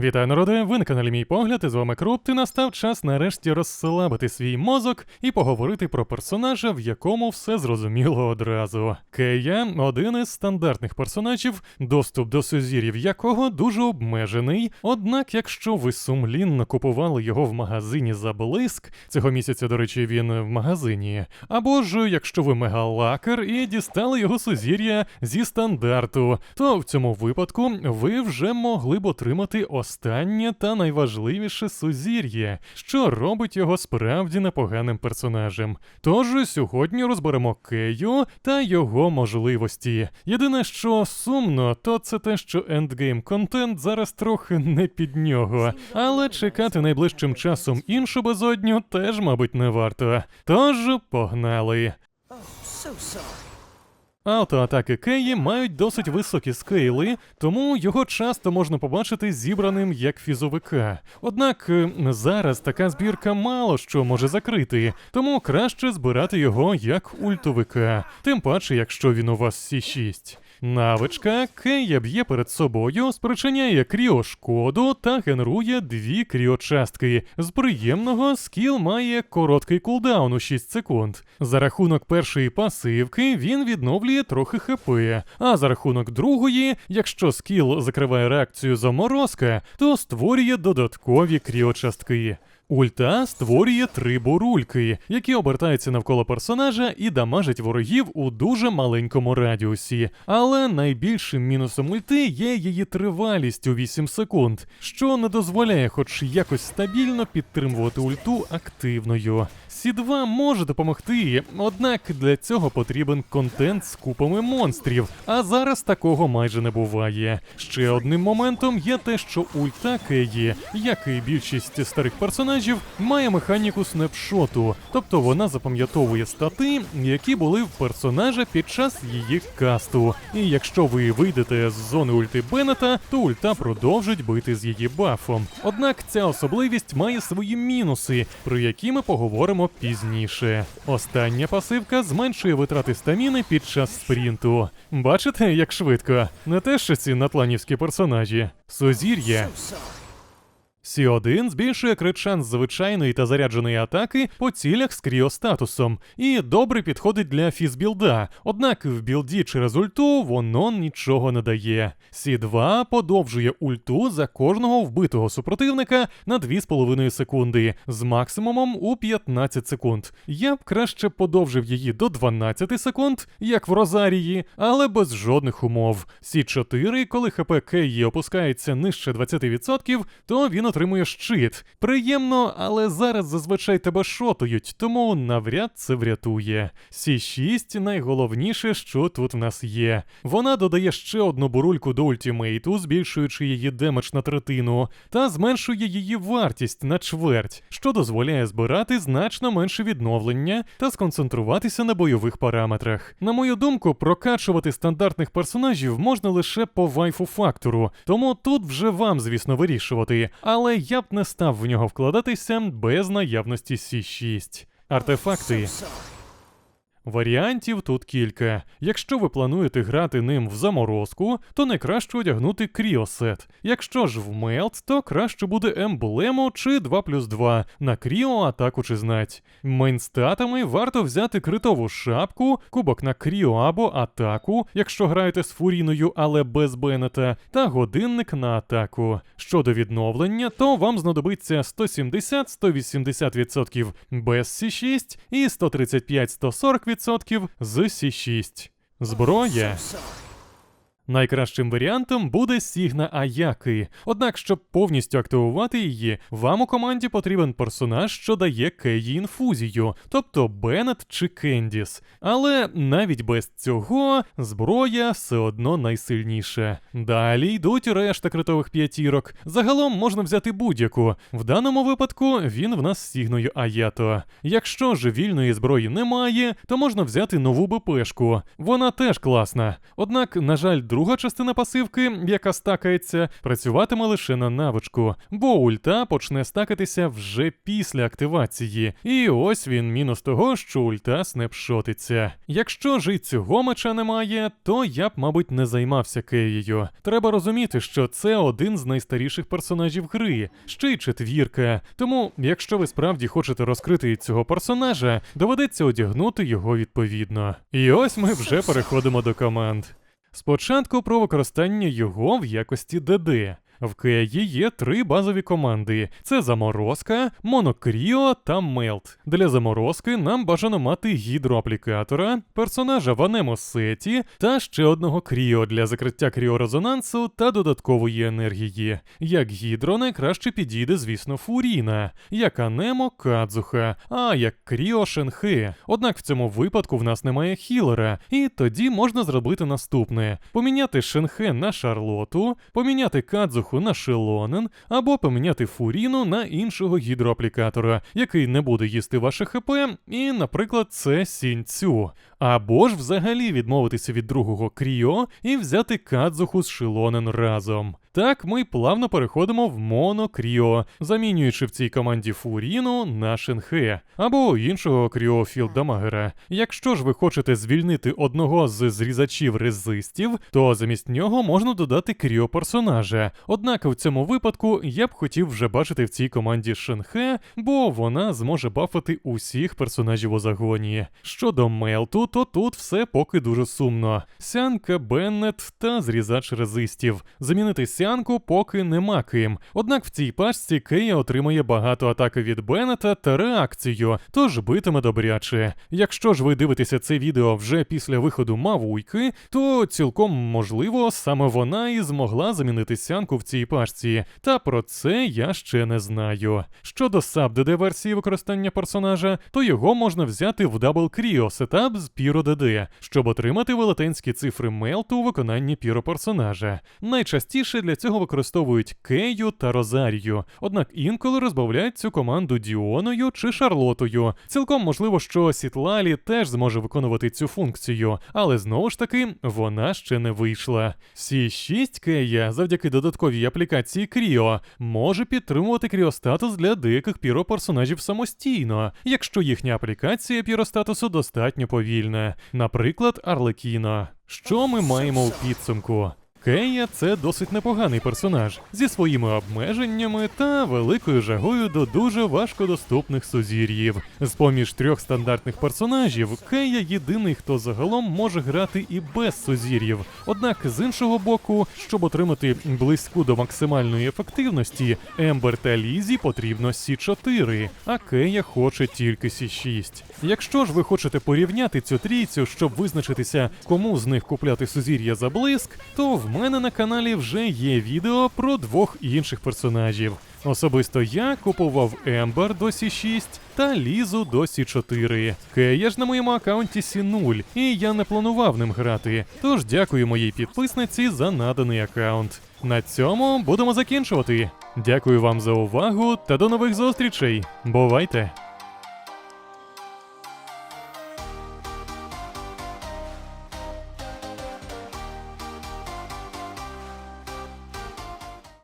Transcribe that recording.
Вітаю, народи! Ви на каналі Мій Погляд, і з вами Круп. І настав час нарешті розслабити свій мозок і поговорити про персонажа, в якому все зрозуміло одразу. Кея один із стандартних персонажів, доступ до сузір'їв якого дуже обмежений. Однак, якщо ви сумлінно купували його в магазині за блиск, цього місяця, до речі, він в магазині, або ж якщо ви мегалакер і дістали його сузір'я зі стандарту, то в цьому випадку ви вже могли б отримати останнє та найважливіше сузір'я, що робить його справді непоганим персонажем. Тож сьогодні розберемо Кею та його можливості. Єдине, що сумно, то це те, що ендгейм контент зараз трохи не під нього, але чекати найближчим часом іншу безодню теж, мабуть, не варто. Тож погнали. So sorry. Автоатаки Кеї мають досить високі скейли, тому його часто можна побачити зібраним як фізовика. Однак е, зараз така збірка мало що може закрити, тому краще збирати його як ультовика, тим паче, якщо він у вас С6. Навичка Кея б'є перед собою, спричиняє кріошкоду та генерує дві кріочастки. З приємного скіл має короткий кулдаун у 6 секунд. За рахунок першої пасивки він відновлює трохи хп, а за рахунок другої, якщо скіл закриває реакцію заморозка, то створює додаткові кріочастки. Ульта створює три бурульки, які обертаються навколо персонажа і дамажать ворогів у дуже маленькому радіусі. Але найбільшим мінусом ульти є її тривалість у 8 секунд, що не дозволяє хоч якось стабільно підтримувати ульту активною. Сі2 може допомогти, однак для цього потрібен контент з купами монстрів, а зараз такого майже не буває. Ще одним моментом є те, що ульта Кеї, як і більшість старих персонажів, має механіку снапшоту, тобто вона запам'ятовує стати, які були в персонажа під час її касту. І якщо ви вийдете з зони ульти Беннета, то ульта продовжить бити з її бафом. Однак ця особливість має свої мінуси, про які ми поговоримо пізніше. Остання пасивка зменшує витрати стаміни під час спринту. Бачите, як швидко? Не те, що ці натланівські персонажі. Сузір'я. So sorry. Сі1 збільшує крит шанс звичайної та зарядженої атаки по цілях з кріостатусом і добре підходить для фізбілда, однак в білді через ульту воно нічого не дає. Сі2 подовжує ульту за кожного вбитого супротивника на 2,5 секунди з максимумом у 15 секунд. Я б краще подовжив її до 12 секунд, як в Розарії, але без жодних умов. Сі4, коли ХП Кеї опускається нижче 20%, то він отримує щит. Приємно, але зараз зазвичай тебе шотують, тому навряд це врятує. Сі6 найголовніше, що тут в нас є. Вона додає ще одну бурульку до ультімейту, збільшуючи її демедж на третину, та зменшує її вартість на чверть, що дозволяє збирати значно менше відновлення та сконцентруватися на бойових параметрах. На мою думку, прокачувати стандартних персонажів можна лише по вайфу фактору, тому тут вже вам, звісно, вирішувати. Але я б не став в нього вкладатися без наявності Сі 6 Артефакти. Варіантів тут кілька. Якщо ви плануєте грати ним в заморозку, то найкраще одягнути кріосет. Якщо ж в мелт, то краще буде емблему чи 2 плюс 2 на кріо атаку чи знать. Мейнстатами варто взяти критову шапку, кубок на кріо або атаку, якщо граєте з фуріною, але без бенета, та годинник на атаку. Щодо відновлення, то вам знадобиться 170-180% без С6 і 135-140% з С6. Зброя. Найкращим варіантом буде Сігна Аяки. Однак, щоб повністю активувати її, вам у команді потрібен персонаж, що дає Кеї інфузію, тобто Беннет чи Кендіс. Але навіть без цього зброя все одно найсильніша. Далі йдуть решта критових п'ятірок. Загалом можна взяти будь-яку. В даному випадку він в нас з Сігною Аято. Якщо ж вільної зброї немає, то можна взяти нову БПшку. Вона теж класна. Однак, на жаль, друга частина пасивки, яка стакається, працюватиме лише на навичку, бо ульта почне стакатися вже після активації. І ось він мінус того, що ульта снепшотиться. Якщо ж і цього меча немає, то я б, мабуть, не займався Кеєю. Треба розуміти, що це один з найстаріших персонажів гри, ще й четвірка. Тому, якщо ви справді хочете розкрити цього персонажа, доведеться одягнути його відповідно. І ось ми вже переходимо до команд. Спочатку про використання його в якості ДД. В Кеї є три базові команди: це заморозка, монокріо та мелт. Для заморозки нам бажано мати гідроаплікатора, персонажа в анемосеті та ще одного кріо для закриття кріорезонансу та додаткової енергії. Як гідро найкраще підійде, звісно, фуріна, як анемо кадзуха, а як кріо шенхе. Однак в цьому випадку в нас немає хілера, і тоді можна зробити наступне: поміняти шенхе на шарлоту, поміняти кадзуху на шелонен, або поміняти фуріну на іншого гідроаплікатора, який не буде їсти ваше ХП, і, наприклад, це сінцю. Або ж взагалі відмовитися від другого кріо і взяти кадзуху з шелонен разом. Так ми плавно переходимо в монокріо, замінюючи в цій команді фуріну на шенхе або іншого кріо філдамагера. Якщо ж ви хочете звільнити одного з зрізачів резистів, то замість нього можна додати кріо персонажа. Однак в цьому випадку я б хотів вже бачити в цій команді шенхе, бо вона зможе бафати усіх персонажів у загоні. Щодо Мелту, то тут все поки дуже сумно. Сянка, Беннет та зрізач резистів. Замінити сянку поки нема ким. Однак в цій пачці Кея отримує багато атаки від Беннета та реакцію, тож битиме добряче. Якщо ж ви дивитеся це відео вже після виходу Мавуйки, то цілком можливо саме вона і змогла замінити сянку в цій пачці. Та про це я ще не знаю. Щодо саб-ДД версії використання персонажа, то його можна взяти в Double Creo сетап з Pyro DD, щоб отримати велетенські цифри мелту у виконанні Pyro персонажа. Найчастіше для цього використовують Кею та Розарію, однак інколи розбавляють цю команду Діоною чи Шарлотою. Цілком можливо, що Сітлалі теж зможе виконувати цю функцію, але знову ж таки вона ще не вийшла. Сі6 Кея завдяки додатковій аплікації Кріо може підтримувати кріостатус для деяких піро-персонажів самостійно, якщо їхня аплікація піростатусу достатньо повільна, наприклад, Арлекіно. Що ми маємо у підсумку? Кея це досить непоганий персонаж зі своїми обмеженнями та великою жагою до дуже важкодоступних сузір'їв. З поміж трьох стандартних персонажів, Кея єдиний, хто загалом може грати і без сузір'їв. Однак з іншого боку, щоб отримати близьку до максимальної ефективності, Ембер та Лізі потрібно Сі4, а Кея хоче тільки Сі6. Якщо ж ви хочете порівняти цю трійцю, щоб визначитися, кому з них купляти сузір'я за блиск, то в мене на каналі вже є відео про двох інших персонажів. Особисто я купував Ембер до Сі6 та Лізу до Сі4. Кея ж на моєму аккаунті Сі0, і я не планував ним грати. Тож дякую моїй підписниці за наданий аккаунт. На цьому будемо закінчувати. Дякую вам за увагу та до нових зустрічей. Бувайте!